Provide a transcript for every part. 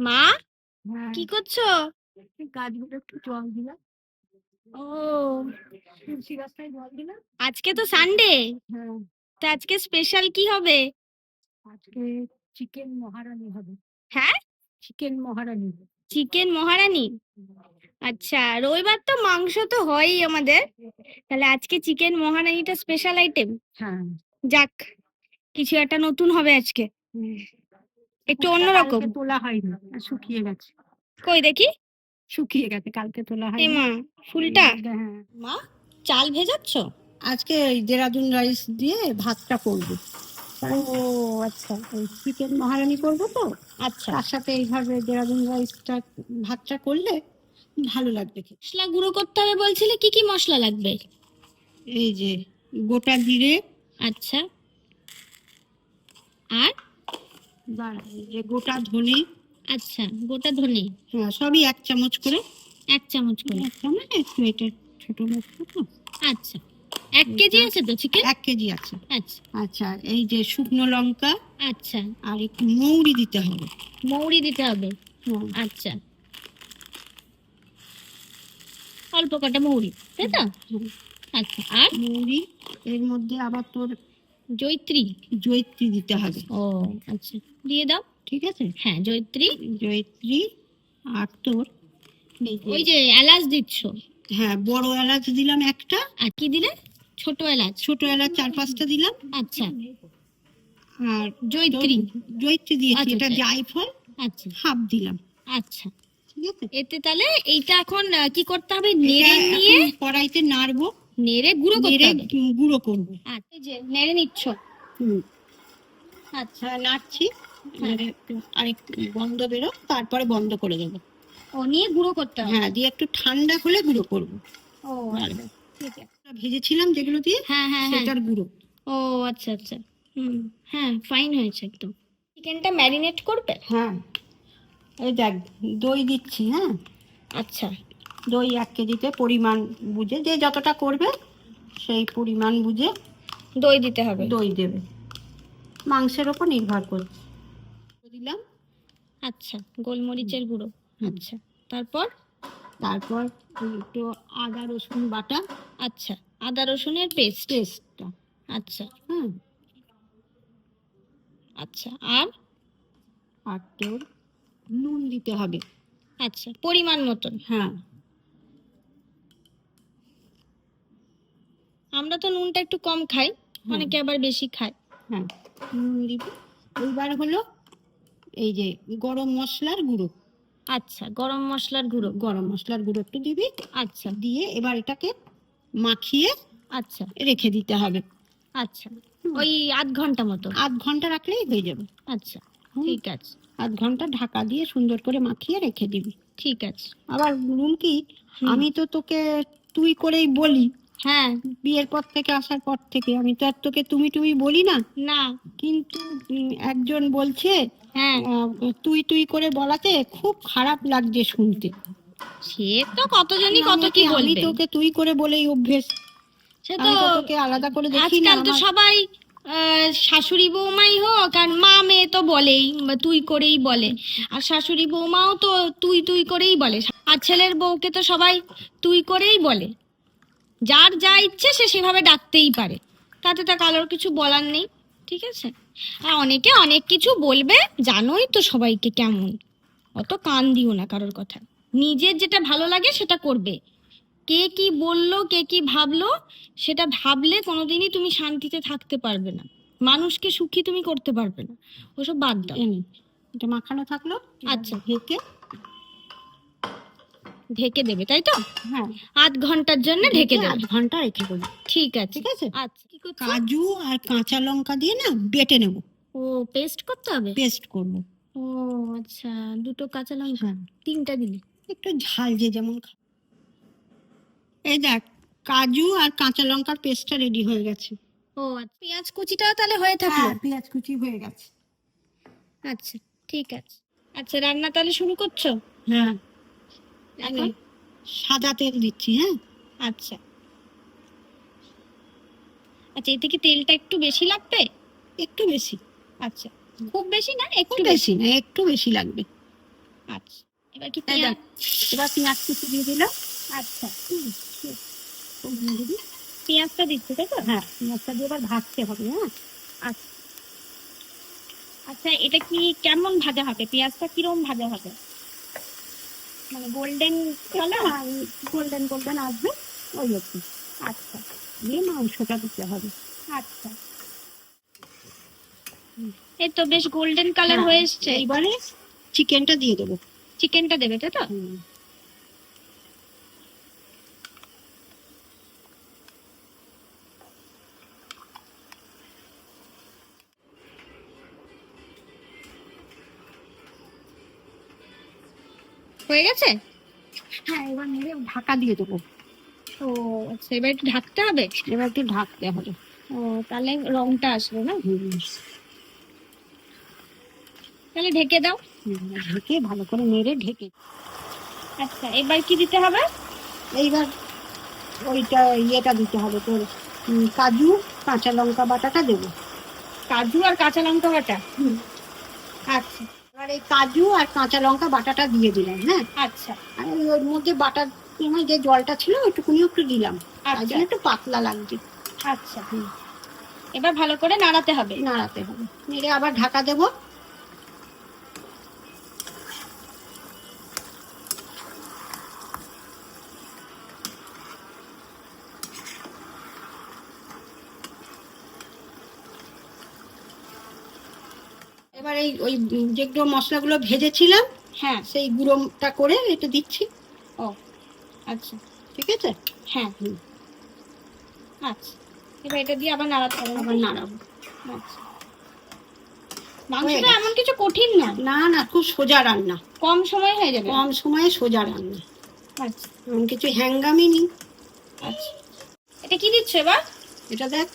মা হ্যাঁ। কি করছ? গাছগুলো একটু জল দিলাম। ও। তুলসী গাছটায় জল দিলাম। আজকে তো সানডে হ্যাঁ। তো আজকে স্পেশাল কি হবে? আজকে চিকেন মহারানি হবে। হ্যাঁ? চিকেন মহারানি। চিকেন মহারানী? আচ্ছা রবিবার তো মাংস তো হয়ই আমাদের। তাহলে আজকে চিকেন মহারানীটা স্পেশাল আইটেম হ্যাঁ। যাক কিছু একটা নতুন হবে আজকে। একটু অন্যরকম। তোলা হয়নি শুকিয়ে গেছে। কই দেখি? শুকিয়ে গেছে কালকে তোলা হয় মা ফুলটা? হ্যাঁ। মা চাল ভেজাচ্ছ? আজকে ওই দেরাদুন রাইস দিয়ে ভাতটা করব। ও আচ্ছা। ওই চিকেন মহারানি করব তো আচ্ছা। তার সাথে এইভাবে দেরাদুন রাইসটা ভাতটা করলে ভালো লাগবে। মশলা গুঁড়ো করতে হবে বলছিলে কি কি মশলা লাগবে? এই যে গোটা জিরে। আচ্ছা। আর? যে গোটা ধনে। আচ্ছা গোটা ধনে? হ্যাঁ সবই এক চামচ করে। এক চামচ করে? এক চামচ একটু এটা ছোট তো আচ্ছা এক কেজি আছে তো চিকেন এক কেজি আছে। আচ্ছা। আচ্ছা এই যে শুকনো লঙ্কা আচ্ছা। আর একটু মৌরি দিতে হবে। মৌরি দিতে হবে? আচ্ছা। অল্প কটা মৌরি তাই তো? আচ্ছা আর? মৌরি এর মধ্যে আবার তোর জৈত্রী জৈত্রী দিতে হবে। ও আচ্ছা। দিয়ে দাও। ঠিক আছে? হ্যাঁ জৈত্রী জৈত্রী আর তোর ওই যে এলাচ দিচ্ছ। হ্যাঁ বড় এলাচ দিলাম একটা। আর কি দিলে? ছোট এলাচ। ছোট এলাচ চার পাঁচটা দিলাম। আচ্ছা। আর জৈত্রী জৈত্রী দিয়েছি। আচ্ছা, এটা আচ্ছা। জায়ফল আচ্ছা। হাফ দিলাম। আচ্ছা। ঠিক আছে? এতে তাহলে এইটা এখন কি করতে হবে? নেড়ে নিয়ে কড়াইতে নাড়বো। নেড়ে গুঁড়ো করতে নেড়ে হবে। গুঁড়ো করব। আচ্ছা এই যে নেড়ে নিচ্ছ। হুম। আচ্ছা। হ্যাঁ নাড়ছি। এবারে একটু আরেকটু বন্ধ বেরো তারপরে বন্ধ করে দেবো। ও নিয়ে গুঁড়ো করতে হবে। হ্যাঁ দিয়ে একটু ঠান্ডা হলে গুঁড়ো করব। ও ভালো। ঠিক আছে। ভেজেছিলাম যেগুলো দিয়ে হ্যাঁ হ্যাঁ হ্যাঁ। সেটার গুঁড়ো। ও আচ্ছা আচ্ছা। হুম হ্যাঁ ফাইন হয়েছে একদম। চিকেনটা ম্যারিনেট করবে? হ্যাঁ। এই দেখ দই দিচ্ছি হ্যাঁ। আচ্ছা। দই এক কেজিতে পরিমাণ বুঝে যে যতটা করবে সেই পরিমাণ বুঝে দই দিতে হবে। দই দেবে। মাংসের ওপর নির্ভর করছে। দিলাম। আচ্ছা গোলমরিচের গুঁড়ো। আচ্ছা তারপর? তারপর একটু আদা রসুন বাটা। আচ্ছা আদা রসুনের পেস্ট। পেস্টটা। আচ্ছা। হ্যাঁ আচ্ছা আর? আর তোর নুন দিতে হবে। আচ্ছা পরিমাণ মতন। হ্যাঁ। আমরা তো নুনটা একটু কম খাই অনেকে আবার বেশি খায়। হ্যাঁ। নুন দিবি। এইবার হলো এই যে গরম মশলার গুঁড়ো। আচ্ছা গরম মশলার গুঁড়ো। গরম মশলার গুঁড়ো একটু দিবি। আচ্ছা। দিয়ে এবার এটাকে মাখিয়ে আচ্ছা। রেখে দিতে হবে। আচ্ছা। ওই আধ ঘণ্টা মতো। আধ ঘণ্টা রাখলেই হয়ে যাবে। আচ্ছা ঠিক আছে। আধ ঘণ্টা ঢাকা দিয়ে সুন্দর করে মাখিয়ে রেখে দিবি। ঠিক আছে। আবার রুমকি হুম। আমি তো তোকে তুই করেই বলি। হ্যাঁ। বিয়ের পর থেকে আসার পর থেকে। আমি তো আর তোকে তুমি তুমি বলি না? না। কিন্তু একজন বলছে হ্যাঁ। তুই তুই করে বলাতে খুব খারাপ লাগছে শুনতে। সে তো কতজনই কত কি বলবে। তোকে তুই করে বলেই অভ্যেস। সে তো তোকে আলাদা করে দেখি না আজকাল তো সবাই আহ, শাশুড়ি বৌমাই হোক আর মা মেয়ে তো বলেই তুই করেই বলে। আর শাশুড়ি বৌমাও তো তুই তুই করেই বলে। আর ছেলের বউকে তো সবাই তুই করেই বলে। যার যা ইচ্ছে সে সেভাবে ডাকতেই পারে। তাতে তো কারোর কিছু বলার নেই ঠিক আছে? আর অনেকে অনেক কিছু বলবে জানোই তো সবাইকে কেমন। অত কান দিও না কারোর কথা। নিজের যেটা ভালো লাগে সেটা করবে। কে কি বলল কে কি ভাবলো সেটা ভাবলে কোনোদিনই তুমি শান্তিতে থাকতে পারবে না। মানুষকে সুখী তুমি করতে পারবে না। ওসব বাদ দাও। এটা মাখানো থাকল? আচ্ছা। ঢেকে? ঢেকে দেবে তাই তো? হ্যাঁ। আধ ঘণ্টার জন্য ঢেকে দেবে। আধ ঘণ্টা রেখে দেবো। ঠিক আছে। ঠিক আছে? আচ্ছা। কাজু আর কাঁচা লঙ্কা দিয়ে না বেটে নেব। ও পেস্ট করতে হবে? পেস্ট করব। ও আচ্ছা। দুটো কাঁচা লঙ্কা। হ্যাঁ। তিনটা দিলে। একটু ঝাল যে যেমন এই দেখ কাজু আর কাঁচা লঙ্কার পেস্টটা রেডি হয়ে গেছে। ও আচ্ছা। পেঁয়াজ কুচিটাও তাহলে হয়ে থাকল? হ্যাঁ পেঁয়াজ কুচি হয়ে গেছে। আচ্ছা ঠিক আছে। আচ্ছা রান্না তাহলে শুরু করছ? হ্যাঁ। এখন? সাদা তেল দিচ্ছি হ্যাঁ? আচ্ছা। আচ্ছা এতে কি তেলটা একটু বেশি লাগবে? একটু বেশি। আচ্ছা খুব বেশি না একটু বেশি? না একটু বেশি লাগবে। আচ্ছা এবার কি পেঁয়াজ এবার পেঁয়াজ কুচি দিয়ে দিলাম আচ্ছা। দিবি। পেঁয়াজটা দিচ্ছি তাই তো? হ্যাঁ পেঁয়াজটা দিয়ে এবার ভাজতে হবে হ্যাঁ? আচ্ছা। আচ্ছা এটা কি কেমন ভাজা হবে? পেঁয়াজটা কীরকম ভাজা হবে? মানে গোল্ডেন কালার আর গোল্ডেন গোল্ডেন আসবে ওই হচ্ছে। আচ্ছা দিয়ে মাংসটা দিতে হবে। আচ্ছা। এই তো বেশ গোল্ডেন কালার হ্যাঁ, হয়ে এসছে। এবারে চিকেনটা দিয়ে দেবো। চিকেনটা দেবে তাই তো? হয়ে গেছে? হ্যাঁ এবার নেড়ে ঢাকা দিয়ে দেবো। ও আচ্ছা এবার একটু ঢাকতে হবে? এবার একটু ঢাকতে হবে। ও তাহলে রংটা আসবে না? তাহলে ঢেকে দাও। ঢেকে ভালো করে নেড়ে ঢেকে। আচ্ছা এবার কি দিতে হবে? এইবার ওইটা ইয়েটা দিতে হবে তোর কাজু কাঁচা লঙ্কা বাটাটা দেবো। কাজু আর কাঁচা লঙ্কা বাটা। আচ্ছা। এই কাজু আর কাঁচা লঙ্কা বাটাটা দিয়ে দিলাম হ্যাঁ? আচ্ছা। আর ওর মধ্যে বাটার সময় যে জলটা ছিল ওইটুকুনিও একটু দিলাম। তার আচ্ছা জন্য একটু পাতলা লাগছে। আচ্ছা। এবার ভালো করে নাড়াতে হবে। নাড়াতে হবে। নেড়ে আবার ঢাকা দেবো। এবার এই ওই যেগুলো মশলাগুলো ভেজেছিলাম হ্যাঁ। সেই গুঁড়োটা করে এটা দিচ্ছি। ও আচ্ছা। ঠিক আছে? হ্যাঁ। হুম। আচ্ছা। এবার এটা দিয়ে আবার নাড়াতে হবে। আবার নাড়াবো। আচ্ছা। মাংসটা এমন কিছু কঠিন না। না না খুব সোজা রান্না। কম সময় হয়ে যাবে। কম সময়ে সোজা রান্না। আচ্ছা। এমন কিছু হ্যাঙ্গামি নেই। আচ্ছা। এটা কি দিচ্ছ এবার? এটা দেখ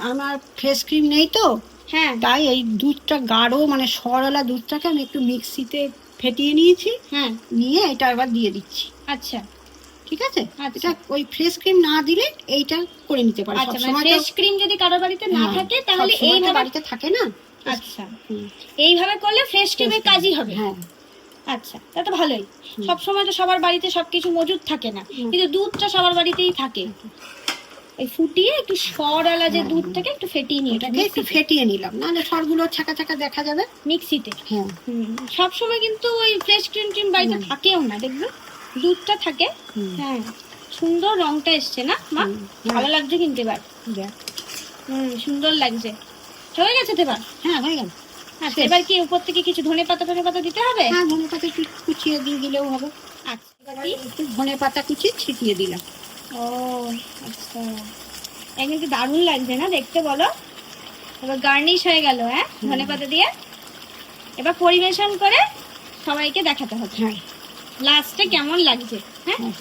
আমার ফেস ক্রিম নেই তো। হ্যাঁ তাই এই দুধটা গাঢ় মানে সরলা দুধটাকে আমি একটু মিক্সিতে ফেটিয়ে নিয়েছি। হ্যাঁ। নিয়ে এটা এবার দিয়ে দিচ্ছি। আচ্ছা। ঠিক আছে? আচ্ছা। এটা ওই ফ্রেশ ক্রিম না দিলে এইটা করে নিতে পারি। আচ্ছা মানে ফ্রেশ ক্রিম যদি কারোর বাড়িতে না হ্যাঁ, থাকে তাহলে সবসময় এইভাবে বাড়িতে থাকে না। আচ্ছা। এইভাবে করলে ফ্রেশ ক্রিমের কাজই হবে। হ্যাঁ। আচ্ছা তা তো ভালোই। হুম। সব সময় তো সবার বাড়িতে সবকিছু মজুদ থাকে না। কিন্তু দুধটা সবার বাড়িতেই থাকে। এই ফুটিয়ে একটু সরওয়ালা যে হ্যাঁ। দুধটাকে একটু ফেটিয়ে নিয়ে এটাকে একটু ফেটিয়ে নিলাম নাহলে সরগুলো ছাকা ছাকা দেখা যাবে। মিক্সিতে। হ্যাঁ। সব সময় কিন্তু ওই ফ্রেশ ক্রিম টিম বাড়িতে থাকেও না দেখবে? দুধটা থাকে। হ্যাঁ সুন্দর রংটা এসছে না মা ভালো লাগছে কিন্তু এবার। হুম সুন্দর লাগছে। হয়ে গেছে তো এবার? হ্যাঁ হয়ে গেল। আচ্ছা এবার কি উপর থেকে কিছু ধনে পাতা ধনে পাতা দিতে হবে? হ্যাঁ ধনে পাতা কুচিয়ে দিয়ে দিলেও হবে। আচ্ছা একটু ধনে পাতা কুচিয়ে ছিটিয়ে দিলাম। ও আচ্ছা। এটা কিন্তু দারুণ লাগছে না দেখতে বলো? এবার গার্নিশ হয়ে গেল হ্যাঁ। ধনে পাতা দিয়ে। এবার পরিবেশন করে সবাইকে দেখাতে হবে। হ্যাঁ। লাস্টে কেমন লাগছে হ্যাঁ? হ্যাঁ।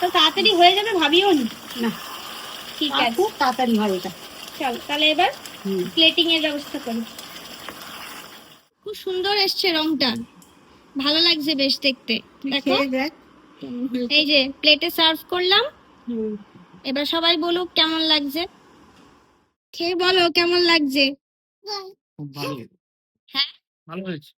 তো তাড়াতাড়ি হয়ে যাবে ভাবিও নি। ঠিক আছে। খুব তাড়াতাড়ি হয় এটা চল তাহলে এবার প্লেটিং এর ব্যবস্থা করি। খুব সুন্দর এসছে রংটা। ভালো লাগছে বেশ দেখতে। দেখো। এই যে প্লেটে সার্ভ করলাম। হুম। এবার সবাই বলুক কেমন লাগছে? খেয়ে বলো কেমন লাগছে? হ্যাঁ? ভালো হয়েছে।